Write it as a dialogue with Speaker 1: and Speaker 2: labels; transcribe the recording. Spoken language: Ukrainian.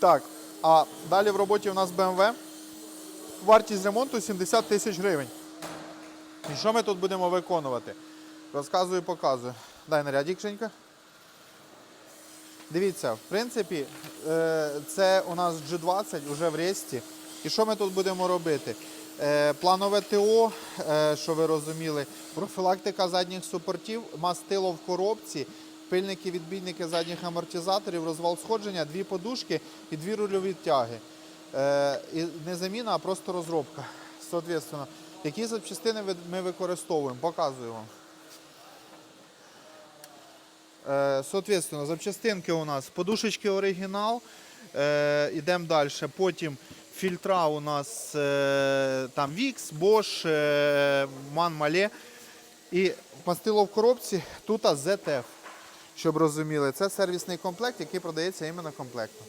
Speaker 1: Так, а далі в роботі у нас BMW. Вартість ремонту 70 тисяч гривень. І що ми тут будемо виконувати? Розказую, показую. Дай нарядик, Женька. Дивіться, в принципі, е, це у нас G20 вже в ресті. І що ми тут будемо робити? Е, Планове ТО, е, що ви розуміли, профілактика задніх супортів, мастило в коробці, пильники, відбійники задніх амортизаторів, розвал сходження, дві подушки і дві рульові тяги. Е, І не заміна, а просто розробка. Соответственно, які запчастини ми використовуємо? Показую вам. Е, Соответственно, запчастинки у нас подушечки оригінал. Е, Ідемо далі. Потім фільтра у нас е, там Vix, Bosch, е, Man Malé. І мастило в коробці тут ZF. Щоб розуміли, це сервісний комплект, який продається іменно комплектно.